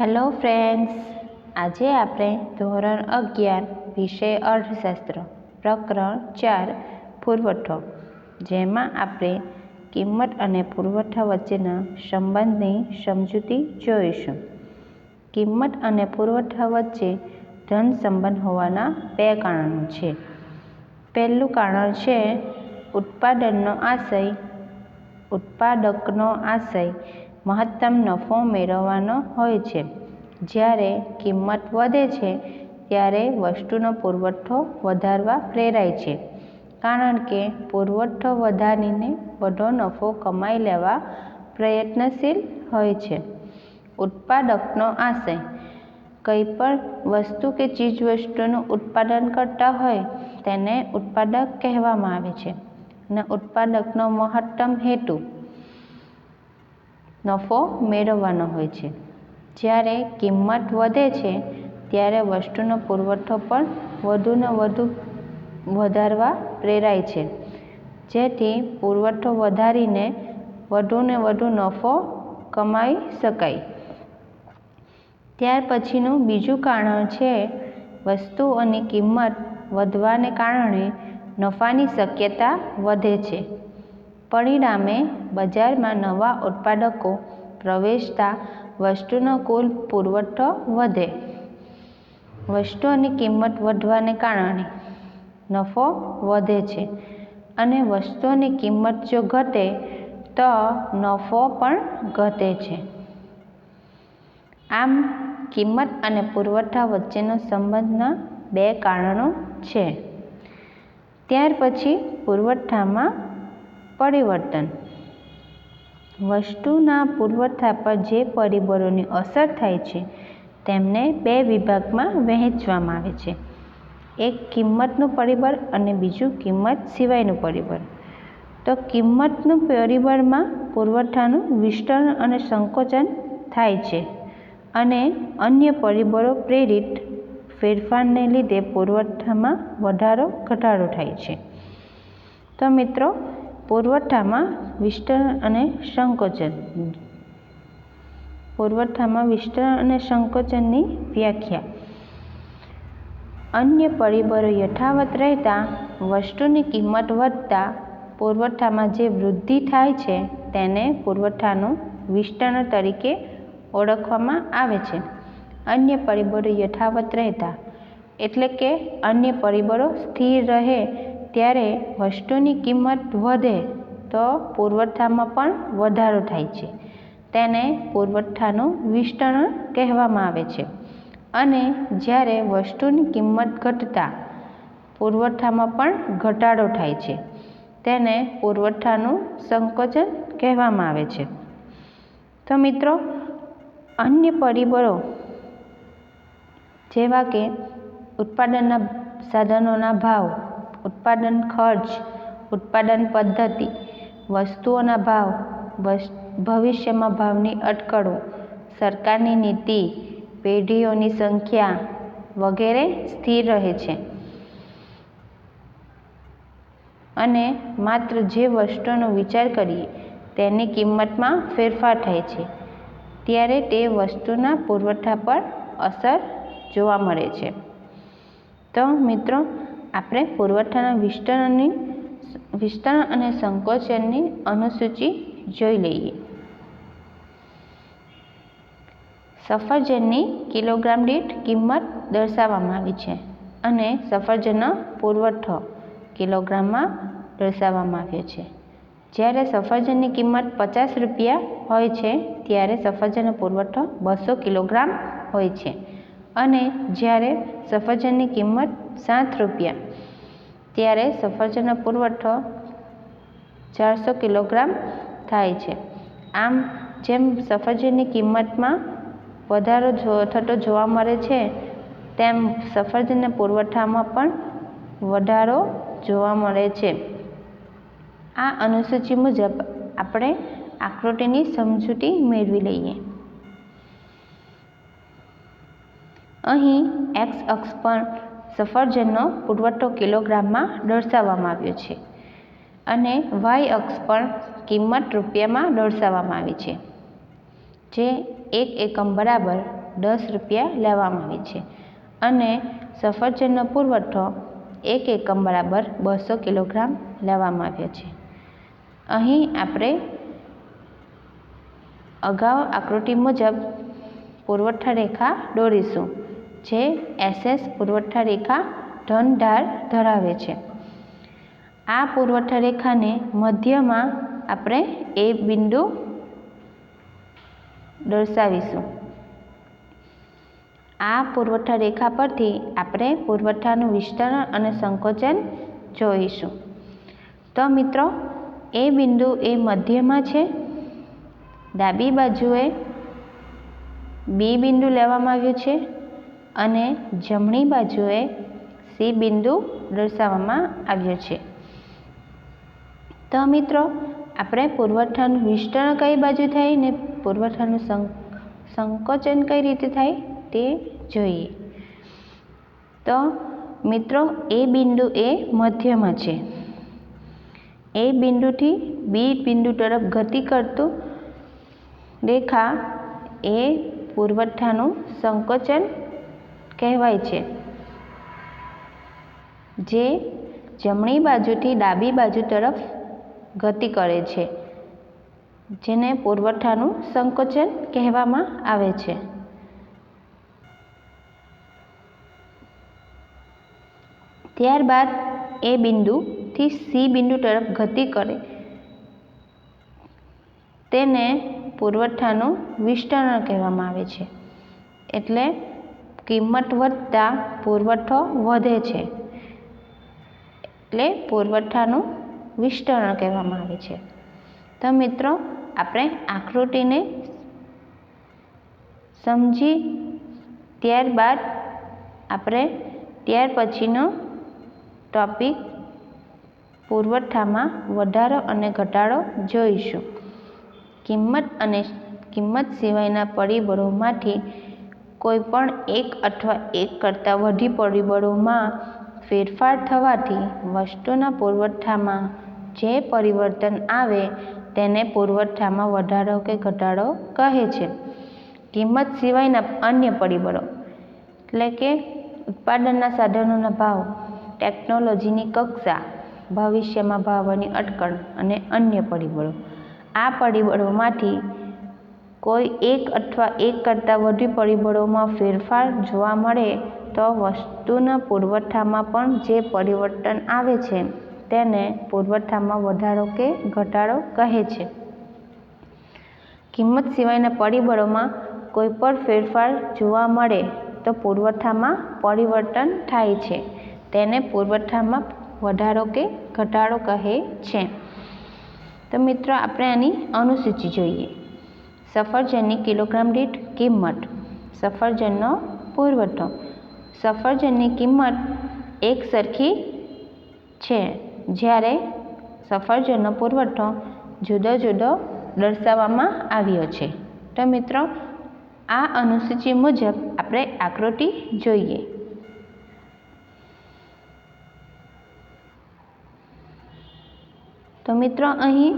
Hello friends આજે આપણે ધોરણ અગિયાર, વિષય અર્થશાસ્ત્ર, પ્રકરણ ચાર, પુરવઠો, જેમાં આપણે કિંમત અને પુરવઠા વચ્ચેના સંબંધની સમજૂતી જોઈશું. કિંમત અને પુરવઠા વચ્ચે ધન સંબંધ હોવાના બે કારણો છે. પહેલું કારણ છે, ઉત્પાદનનો આશય, ઉત્પાદકનો આશય મહત્તમ નફો મેળવવાનો હોય છે. જ્યારે કિંમત વધે છે, ત્યારે વસ્તુનો પુરવઠો વધારવા પ્રેરાય છે. કારણ કે પુરવઠો વધારીને વધુ નફો કમાઈ લેવા પ્રયત્નશીલ હોય છે. ઉત્પાદકનો આશય કંઈ પણ વસ્તુ કે ચીજવસ્તુનું ઉત્પાદન કરતા હોય, તેને ઉત્પાદક કહેવામાં આવે છે. અને ઉત્પાદકનો મહત્તમ હેતુ નફો મેળવવાનો હોય છે. જ્યારે કિંમત વધે છે, ત્યારે વસ્તુનો પુરવઠો પણ વધુને વધુ વધારવા પ્રેરાય છે. જેથી પુરવઠો વધારીને વધુને વધુ નફો કમાઈ શકાય. ત્યાર પછીનું બીજું કારણ છે વસ્તુઓની કિંમત વધવાને કારણે નફાની શક્યતા વધે છે. પરિણામે બજારમાં નવા ઉત્પાદકો પ્રવેશતા વસ્તુનો કુલ પુરવઠો વધે. વસ્તુઓની કિંમત વધવાને કારણે નફો વધે છે અને વસ્તુઓની કિંમત જો ઘટે, તો નફો પણ ઘટે છે. આમ, કિંમત અને પુરવઠા વચ્ચેનો સંબંધના બે કારણો છે. ત્યાર પછી પુરવઠામાં પરિવર્તન. વસ્તુના પુરવઠા પર જે પરિબળોની અસર થાય છે, તેમને બે વિભાગમાં વહેંચવામાં આવે છે. એક કિંમતનું પરિબળ અને બીજું કિંમત સિવાયનું પરિબળ. તો કિંમતનું પરિબળમાં પુરવઠાનું વિસ્તરણ અને સંકોચન થાય છે અને અન્ય પરિબળો પ્રેરિત ફેરફારને લીધે પુરવઠામાં વધારો, ઘટાડો થાય છે. તો મિત્રો પુરવઠામાં વિસ્તરણ અને સંકોચન. પુરવઠામાં વિસ્તરણ અને સંકોચનની વ્યાખ્યા. અન્ય પરિબળો યથાવત રહેતા, વસ્તુની કિંમત વધતા, પુરવઠામાં જે વૃદ્ધિ થાય છે, તેને પુરવઠાનું વિસ્તરણ તરીકે ઓળખવામાં આવે છે. અન્ય પરિબળો યથાવત રહેતા, એટલે કે અન્ય પરિબળો સ્થિર રહે ત્યારે વસ્તુની કિંમત વધે તો પુરવઠામાં પણ વધારો થાય છે. તેને પુરવઠાનું વિસ્તરણ કહેવામાં આવે છે. અને જ્યારે વસ્તુની કિંમત ઘટતા, પુરવઠામાં પણ ઘટાડો થાય છે. તેને પુરવઠાનું સંકોચન કહેવામાં આવે છે. તો મિત્રો, અન્ય પરિબળો જેવા કે ઉત્પાદનના સાધનોના ભાવ ઉત્પાદન ખર્ચ, ઉત્પાદન પદ્ધતિ, વસ્તુઓના ભાવ ભવિષ્યમાં ભાવની અટકળો, સરકારની નીતિ, પેઢીઓની સંખ્યા વગેરે સ્થિર રહે છે. અને માત્ર જે વસ્તુનો વિચાર કરીએ, તેની કિંમતમાં ફેરફાર થાય છે, ત્યારે તે વસ્તુના પુરવઠા પર અસર જોવા મળે છે. તો મિત્રો આપણે પુરવઠાના વિસ્તરણની વિસ્તરણ અને સંકોચનની અનુસૂચિ જોઈ લઈએ. સફરજનની કિલોગ્રામ દીઠ કિંમત દર્શાવવામાં આવી છે અને સફરજનનો પુરવઠો કિલોગ્રામમાં દર્શાવવામાં આવ્યો છે. જ્યારે સફરજનની કિંમત પચાસ રૂપિયા હોય છે, ત્યારે સફરજનનો પુરવઠો બસો કિલોગ્રામ હોય છે. અને જ્યારે સફરજનની કિંમત સાત રૂપિયા. ત્યારે સફરજનનો પુરવઠો ચારસો કિલોગ્રામ થાય છે. આમ, જેમ સફરજનની કિંમતમાં વધારો થતો જોવા મળે છે, તેમ સફરજનના પુરવઠામાં પણ વધારો જોવા મળે છે. આ અનુસૂચિ મુજબ આપણે આકૃતિની સમજૂતી મેળવી લઈએ. અહીં એક્સ અક્ષ પર સફરજનનો પુરવઠો કિલોગ્રામમાં દર્શાવવામાં આવ્યો છે અને વાય અક્ષ પર કિંમત રૂપિયામાં દર્શાવવામાં આવી છે, જે એક એકમ બરાબર દસ રૂપિયા લેવામાં આવે છે અને સફરજનનો પુરવઠો એક એકમ બરાબર બસો કિલોગ્રામ લેવામાં આવ્યો છે. અહીં આપણે અગાઉ આકૃતિ મુજબ પુરવઠા રેખા દોરીશું. જે એસએસ પુરવઠા રેખા ધન ઢાળ ધરાવે છે. આ પુરવઠા રેખાને મધ્યમાં આપણે એ બિંદુ દર્શાવીશું. આ પુરવઠા રેખા પરથી આપણે પુરવઠાનું વિસ્તરણ અને સંકોચન જોઈશું. તો મિત્રો, એ બિંદુ એ મધ્યમાં છે. ડાબી બાજુએ બી બિંદુ લેવામાં આવ્યું છે. અને જમણી બાજુએ સી બિંદુ દર્શાવવામાં આવ્યો છે. તો મિત્રો, આપણે પુરવઠાનું વિસ્તરણ કઈ બાજુ થાય ને પુરવઠાનું સંકોચન કઈ રીતે થાય તે જોઈએ. તો મિત્રો, એ બિંદુ એ મધ્યમાં છે. એ બિંદુથી બી બિંદુ તરફ ગતિ કરતું રેખા એ પુરવઠાનું સંકોચન કહેવાય છે. જે જમણી બાજુથી ડાબી બાજુ તરફ ગતિ કરે છે, જેને પુરવઠાનું સંકોચન કહેવામાં આવે છે. ત્યારબાદ એ બિંદુથી સી બિંદુ તરફ ગતિ કરે. તેને પુરવઠાનું વિસ્તરણ કહેવામાં આવે છે. એટલે કિંમત વધતા પુરવઠો વધે છે. એટલે પુરવઠાનું વિસ્તરણ કહેવામાં આવે છે. તો મિત્રો, આપણે આકૃતિને સમજી ત્યારબાદ આપણે ત્યાર પછીનો ટોપિક પુરવઠામાં વધારો અને ઘટાડો જોઈશું. કિંમત અને કિંમત સિવાયના પરિબળોમાંથી કોઈ પણ એક અથવા એક કરતાં વધુ પરિબળોમાં ફેરફાર થવાથી વસ્તુના પુરવઠામાં જે પરિવર્તન આવે તેને પુરવઠામાં વધારો કે ઘટાડો કહે છે. કિંમત સિવાયના અન્ય પરિબળો, એટલે કે ઉત્પાદનના સાધનોના ભાવ, ટેકનોલોજીની કક્ષા, ભવિષ્યમાં ભાવોની અટકળ અને અન્ય પરિબળો. આ પરિબળોમાંથી કોઈ એક અથવા એક કરતાં વધુ પરિબળોમાં ફેરફાર જોવા મળે તો વસ્તુના પુરવઠામાં પણ જે પરિવર્તન આવે છે તેને પુરવઠામાં વધારો કે ઘટાડો કહે છે. કિંમત સિવાયના પરિબળોમાં કોઈ પણ ફેરફાર જોવા મળે તો પુરવઠામાં પરિવર્તન થાય છે. તેને પુરવઠામાં વધારો કે ઘટાડો કહે છે. તો મિત્રો, આપણે આની અનુસૂચિ જોઈએ. સફરજનની કિલોગ્રામ દીઠ કિંમત. સફરજનનો પુરવઠો. સફરજનની કિંમત એક સરખી છે. જ્યારે સફરજનનો પુરવઠો જુદો જુદો દર્શાવવામાં આવ્યો છે. તો મિત્રો, આ અનુસૂચિ મુજબ આપણે આકૃતિ જોઈએ. તો મિત્રો, અહીં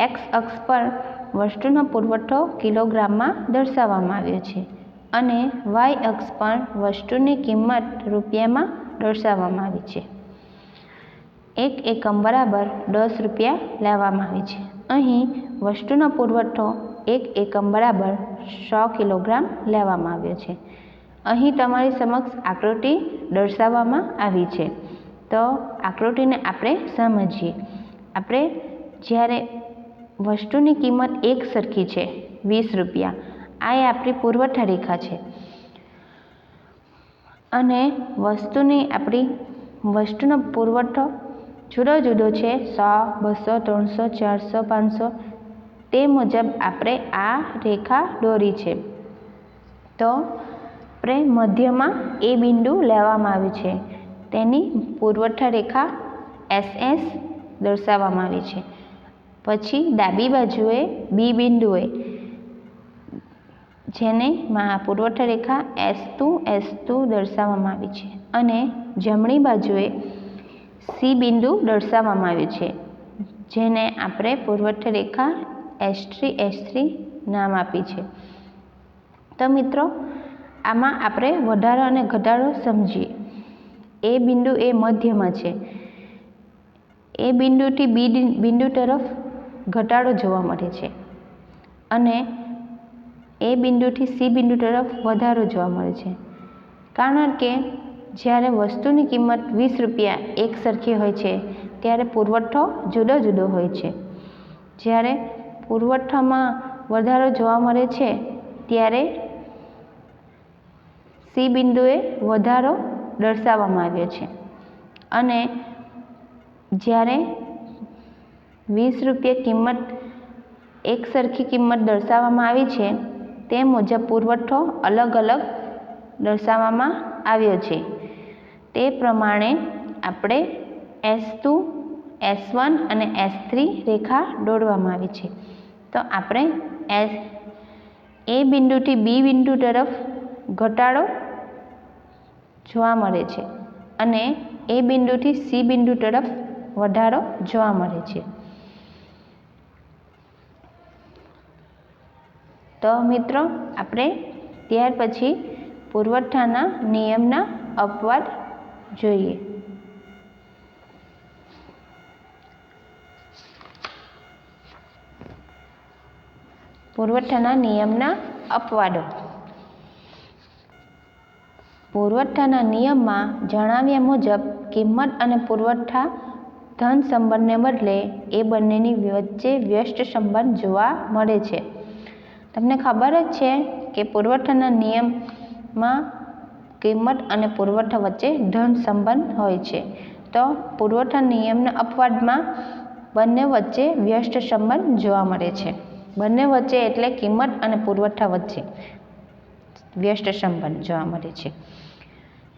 એક્સ અક્ષ પર વસ્તુનો પુરવઠો કિલોગ્રામમાં દર્શાવવામાં આવ્યો છે અને વાય અક્ષ પણ વસ્તુની કિંમત રૂપિયામાં દર્શાવવામાં આવી છે. એક એકમ બરાબર દસ રૂપિયા લેવામાં આવે છે. અહીં વસ્તુનો પુરવઠો એક એકમ બરાબર સો કિલોગ્રામ લેવામાં આવ્યો છે. અહીં તમારી સમક્ષ આકૃતિ દર્શાવવામાં આવી છે. તો આકૃતિને આપણે સમજીએ. આપણે જ્યારે વસ્તુની કિંમત એક સરખી છે, વીસ રૂપિયા. આ એ આપણી પુરવઠા રેખા છે. અને વસ્તુની આપણી, વસ્તુનો પુરવઠો જુદો જુદો છે, સો, બસો, ત્રણસો, ચારસો, પાંચસો. તે મુજબ આપણે આ રેખા દોરી છે. તો આપણે મધ્યમાં એ બિંદુ લેવામાં આવ્યું છે. તેની પુરવઠા રેખા એસ એસ દર્શાવવામાં આવી છે. પછી ડાબી બાજુએ બી બિંદુએ, જેને પુરવઠા રેખા એસ ટુ એસ ટુ દર્શાવવામાં આવી છે. અને જમણી બાજુએ સી બિંદુ દર્શાવવામાં આવ્યું છે, જેને આપણે પુરવઠા રેખા એસ થ્રી એસ થ્રી નામ આપી છે. તો મિત્રો, આમાં આપણે વધારો અને ઘટાડો સમજીએ. એ બિંદુ એ મધ્યમાં છે. એ બિંદુથી બી બિંદુ તરફ ઘટાડો જોવા મળે છે. અને એ બિંદુથી સી બિંદુ તરફ વધારો જોવા મળે છે. કારણ કે જ્યારે વસ્તુની કિંમત વીસ રૂપિયા એક સરખી હોય છે, ત્યારે પુરવઠો જુદો જુદો હોય છે. જ્યારે પુરવઠામાં વધારો જોવા મળે છે, ત્યારે સી બિંદુએ વધારો દર્શાવવામાં આવ્યો છે. અને જ્યારે વીસ રૂપિયા કિંમત એકસરખી કિંમત દર્શાવવામાં આવી છે. તે મુજબ પુરવઠો અલગ અલગ દર્શાવવામાં આવ્યો છે. તે પ્રમાણે આપણે એસ ટુ, એસ વન અને એસ થ્રી રેખા દોરવામાં આવી છે. તો આપણે એસ એ બિંદુથી બી બિંદુ તરફ ઘટાડો જોવા મળે છે અને એ બિંદુથી સી બિંદુ તરફ વધારો જોવા મળે છે. તો મિત્રો, આપણે ત્યાર પછી પુરવઠાના નિયમના અપવાદ જોઈએ. પુરવઠાના નિયમના અપવાદો. પુરવઠાના નિયમમાં જણાવ્યા મુજબ, કિંમત અને પુરવઠા ધન સંબંધને બદલે એ બંનેની વચ્ચે વ્યસ્ત સંબંધ જોવા મળે છે. તમને ખબર જ છે કે પુરવઠાના નિયમમાં કિંમત અને પુરવઠા વચ્ચે ધન સંબંધ હોય છે. તો પુરવઠા નિયમના અપવાદમાં બંને વચ્ચે વ્યસ્ત સંબંધ જોવા મળે છે. બંને વચ્ચે એટલે કિંમત અને પુરવઠા વચ્ચે વ્યસ્ત સંબંધ જોવા મળે છે.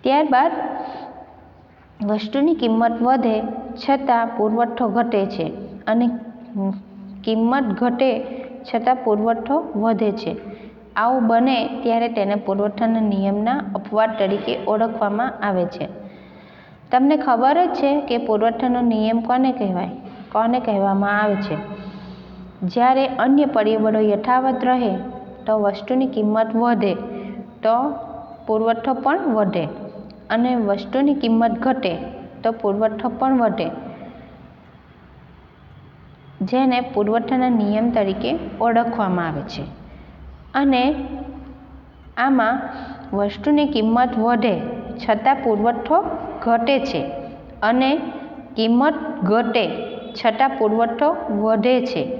ત્યારબાદ વસ્તુની કિંમત વધે છતાં પુરવઠો ઘટે છે અને કિંમત ઘટે છતાં પુરવઠો વધે છે. આવું બને ત્યારે તેને પુરવઠાના નિયમના અપવાદ તરીકે ઓળખવામાં આવે છે. તમને ખબર જ છે કે પુરવઠાનો નિયમ કોને કહેવાય? કોને કહેવામાં આવે છે? જ્યારે અન્ય પરિબળો યથાવત રહે, તો વસ્તુની કિંમત વધે, તો પુરવઠો પણ વધે અને વસ્તુની કિંમત ઘટે, તો પુરવઠો પણ વધે. જેને પુરવઠાના નિયમ તરીકે ઓળખવામાં આવે છે. અને આમાં વસ્તુની કિંમત વધે છતાં પુરવઠો ઘટે છે અને કિંમત ઘટે છતાં પુરવઠો વધે છે.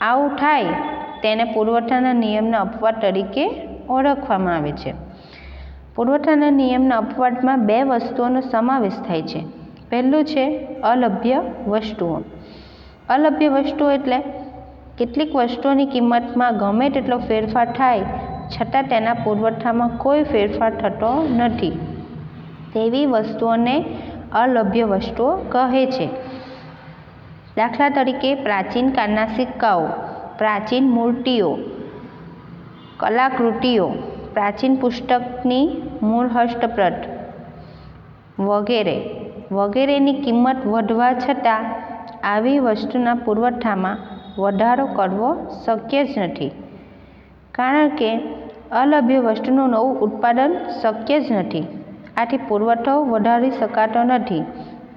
આવું થાય તેને પુરવઠાના નિયમના અપવાદ તરીકે ઓળખવામાં આવે છે. પુરવઠાના નિયમના અપવાદમાં બે વસ્તુઓનો સમાવેશ થાય છે. પહેલું છે અલભ્ય વસ્તુઓ. અલભ્ય વસ્તુઓ એટલે કેટલીક વસ્તુઓની કિંમતમાં ગમે તેટલો ફેરફાર થાય, છતાં તેના પુરવઠામાં કોઈ ફેરફાર થતો નથી. તેવી વસ્તુઓને અલભ્ય વસ્તુઓ કહે છે. દાખલા તરીકે પ્રાચીન કાળના સિક્કાઓ પ્રાચીન મૂર્તિઓ, કલાકૃતિઓ, પ્રાચીન પુસ્તકની મૂળ હસ્તપ્રત વગેરે. વગેરેની કિંમત વધવા છતાં આવી વસ્તુના પુરવઠામાં વધારો કરવો શક્ય જ નથી. કારણ કે અલભ્ય વસ્તુનું નવું ઉત્પાદન શક્ય જ નથી. આથી પુરવઠો વધારી શકાતો નથી.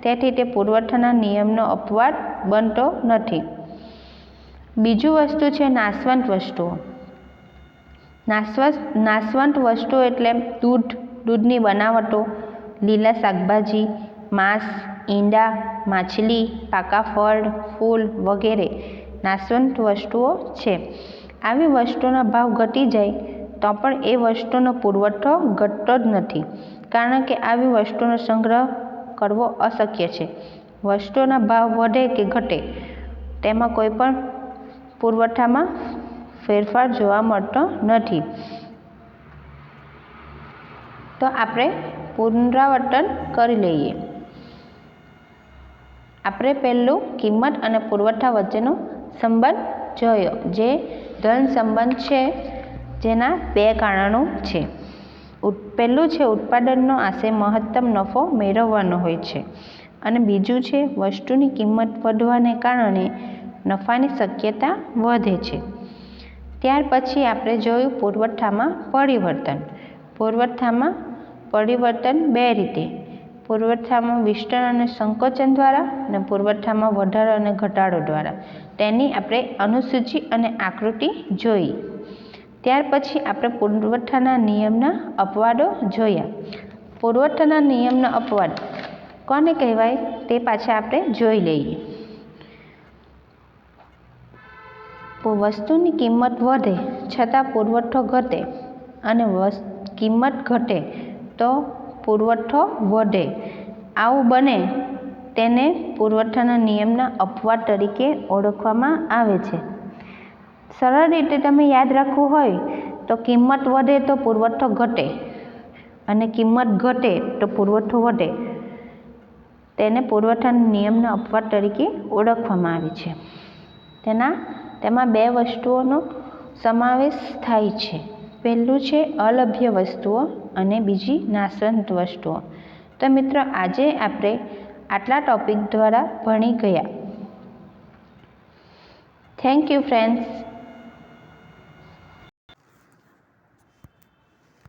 તેથી તે પુરવઠાના નિયમનો અપવાદ બનતો નથી. બીજું વસ્તુ છે નાશવંત વસ્તુઓ. નાશવંત નાશવંત વસ્તુઓ એટલે દૂધ, દૂધની બનાવટો, લીલા શાકભાજી, માંસ ઈંડા, માછલી, પાકા ફળ, ફૂલ વગેરે નાશવંત વસ્તુઓ છે. આવી વસ્તુના ભાવ ઘટી જાય તો પણ એ વસ્તુનો પુરવઠો ઘટતો જ નથી. કારણ કે આવી વસ્તુનો સંગ્રહ કરવો અશક્ય છે. વસ્તુઓના ભાવ વધે કે ઘટે તેમાં કોઈ પણ પુરવઠામાં ફેરફાર જોવા મળતો નથી. તો આપણે પુનરાવર્તન કરી લઈએ. આપણે પહેલું કિંમત અને પુરવઠા વચ્ચેનો સંબંધ જોયો, જે ધન સંબંધ છે, જેના બે કારણો છે. પહેલું છે ઉત્પાદનનો આશય મહત્તમ નફો મેળવવાનો હોય છે અને બીજું છે વસ્તુની કિંમત વધવાને કારણે નફાની શક્યતા વધે છે. ત્યાર પછી આપણે જોયું પુરવઠામાં પરિવર્તન. પુરવઠામાં પરિવર્તન બે રીતે પુરવઠામાં વિસ્તરણ અને સંકોચન દ્વારા અને પુરવઠામાં વધારો અને ઘટાડો દ્વારા. તેની આપણે અનુસૂચિ અને આકૃતિ જોઈ. ત્યાર પછી આપણે પુરવઠાના નિયમના અપવાદો જોયા. પુરવઠાના નિયમના અપવાદ. કોને કહેવાય? તે પાછા આપણે જોઈ લઈએ. વસ્તુની કિંમત વધે છતાં પુરવઠો ઘટે અને કિંમત ઘટે તો પુરવઠો વધે. આવું બને તેને પુરવઠાના નિયમના અપવાદ તરીકે ઓળખવામાં આવે છે. સરળ રીતે તમે યાદ રાખવું હોય તો કિંમત વધે તો પુરવઠો ઘટે અને કિંમત ઘટે તો પુરવઠો વધે. તેને પુરવઠાના નિયમના અપવાદ તરીકે ઓળખવામાં આવે છે. તેના, તેમાં બે વસ્તુઓનો સમાવેશ થાય છે. પહેલું છે અલભ્ય વસ્તુઓ અને બીજી નાશવંત વસ્તુઓ. તો મિત્રો, આજે આપણે આટલા ટોપિક દ્વારા ભણી ગયા. Thank you friends